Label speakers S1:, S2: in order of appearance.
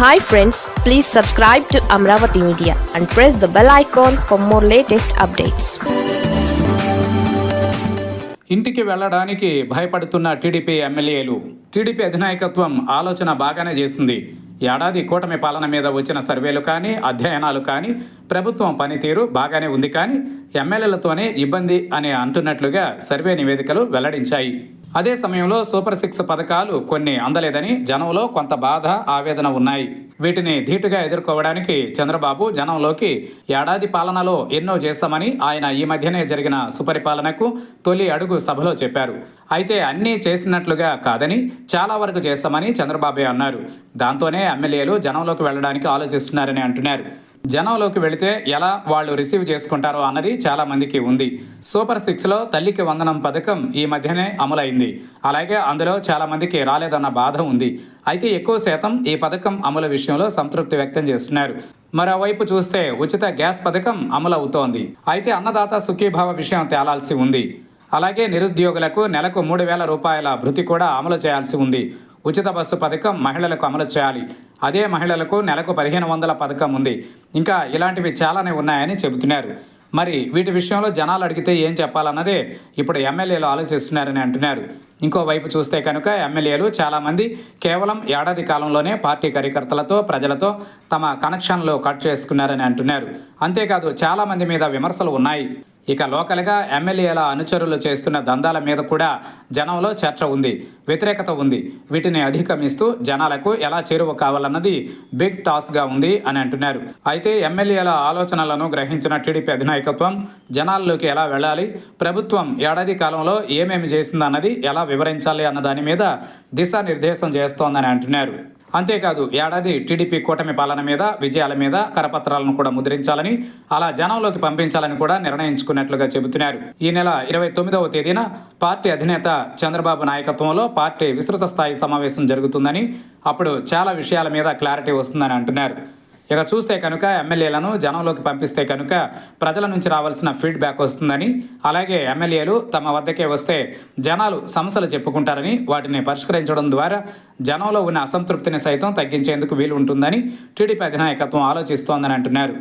S1: Hi friends please subscribe to Amaravati media and press the bell icon for more latest updates
S2: ఇంటికి వెళ్ళడానికి భయపడుతున్న TDP ఎమ్మెల్యేలు TDP అధినాయకత్వం ఆలోచన బాగానే చేసింది. ఏడాది కూటమి పాలన మీద వచ్చిన సర్వేలు కానీ అధ్యయనాలు కానీ ప్రభుత్వం పనితీరు బాగానే ఉంది కానీ ఎమ్మెల్యేలతోనే ఇబ్బంది అని అంటున్నట్లుగా సర్వే నివేదికలు వెల్లడించాయి. అదే సమయంలో సూపర్ సిక్స్ పథకాలు కొన్ని అందలేదని జనంలో కొంత బాధ ఆవేదన ఉన్నాయి. వీటిని ధీటుగా ఎదుర్కోవడానికి చంద్రబాబు జనంలోకి ఏడాది పాలనలో ఎన్నో చేశామని ఆయన ఈ మధ్యనే జరిగిన సుపరిపాలనకు తొలి అడుగు సభలో చెప్పారు. అయితే అన్నీ చేసినట్లుగా కాదని చాలా వరకు చేశామని చంద్రబాబు అన్నారు. దాంతోనే ఎమ్మెల్యేలు జనంలోకి వెళ్ళడానికి ఆలోచిస్తున్నారని అంటున్నారు. జనంలోకి వెళితే ఎలా వాళ్ళు రిసీవ్ చేసుకుంటారో అన్నది చాలా మందికి ఉంది. సూపర్ సిక్స్లో తల్లికి వందనం పథకం ఈ మధ్యనే అమలైంది. అలాగే అందులో చాలా మందికి రాలేదన్న బాధ ఉంది. అయితే ఎక్కువ శాతం ఈ పథకం అమలు విషయంలో సంతృప్తి వ్యక్తం చేస్తున్నారు. మరోవైపు చూస్తే ఉచిత గ్యాస్ పథకం అమలు అవుతోంది అయితే అన్నదాత సుఖీభావ విషయం తేలాల్సి ఉంది. అలాగే నిరుద్యోగులకు నెలకు మూడు వేల రూపాయల భృతి కూడా అమలు చేయాల్సి ఉంది. ఉచిత బస్సు పథకం మహిళలకు అమలు చేయాలి. అదే మహిళలకు నెలకు పదిహేను వందల పథకం ఉంది. ఇంకా ఇలాంటివి చాలానే ఉన్నాయని చెబుతున్నారు. మరి వీటి విషయంలో జనాలు అడిగితే ఏం చెప్పాలన్నదే ఇప్పుడు ఎమ్మెల్యేలు ఆలోచిస్తున్నారని అంటున్నారు. ఇంకోవైపు చూస్తే కనుక ఎమ్మెల్యేలు చాలామంది కేవలం ఏడాది కాలంలోనే పార్టీ కార్యకర్తలతో ప్రజలతో తమ కనెక్షన్లు కట్ చేసుకున్నారని అంటున్నారు. అంతేకాదు చాలామంది మీద విమర్శలు ఉన్నాయి. ఇక లోకల్గా ఎమ్మెల్యేల అనుచరులు చేస్తున్న దందాల మీద కూడా జనంలో చర్చ ఉంది వ్యతిరేకత ఉంది. వీటిని అధిగమిస్తూ జనాలకు ఎలా చేరువ కావాలన్నది బిగ్ టాస్క్గా ఉంది అని అంటున్నారు. అయితే ఎమ్మెల్యేల ఆలోచనలను గ్రహించిన టీడీపీ అధినాయకత్వం జనాల్లోకి ఎలా వెళ్ళాలి ప్రభుత్వం ఏడాది కాలంలో ఏమేమి చేసిందన్నది ఎలా వివరించాలి అన్న దాని మీద దిశానిర్దేశం చేస్తోందని అంటున్నారు. అంతేకాదు ఏడాది టీడీపీ కూటమి పాలన మీద విజయాల మీద కరపత్రాలను కూడా ముద్రించాలని అలా జనంలోకి పంపించాలని కూడా నిర్ణయించుకున్నట్లుగా చెబుతున్నారు. ఈ నెల ఇరవై తొమ్మిదవ తేదీన పార్టీ అధినేత చంద్రబాబు నాయకత్వంలో పార్టీ విస్తృత స్థాయి సమావేశం జరుగుతుందని అప్పుడు చాలా విషయాల మీద క్లారిటీ వస్తుందని అంటున్నారు. ఇక చూస్తే కనుక ఎమ్మెల్యేలను జనంలోకి పంపిస్తే కనుక ప్రజల నుంచి రావాల్సిన ఫీడ్బ్యాక్ వస్తుందని అలాగే ఎమ్మెల్యేలు తమ వద్దకే వస్తే జనాలు సమస్యలు చెప్పుకుంటారని వాటిని పరిష్కరించడం ద్వారా జనంలో ఉన్న అసంతృప్తిని సైతం తగ్గించేందుకు వీలు ఉంటుందని టీడీపీ అధినాయకత్వం ఆలోచిస్తోందని అంటున్నారు.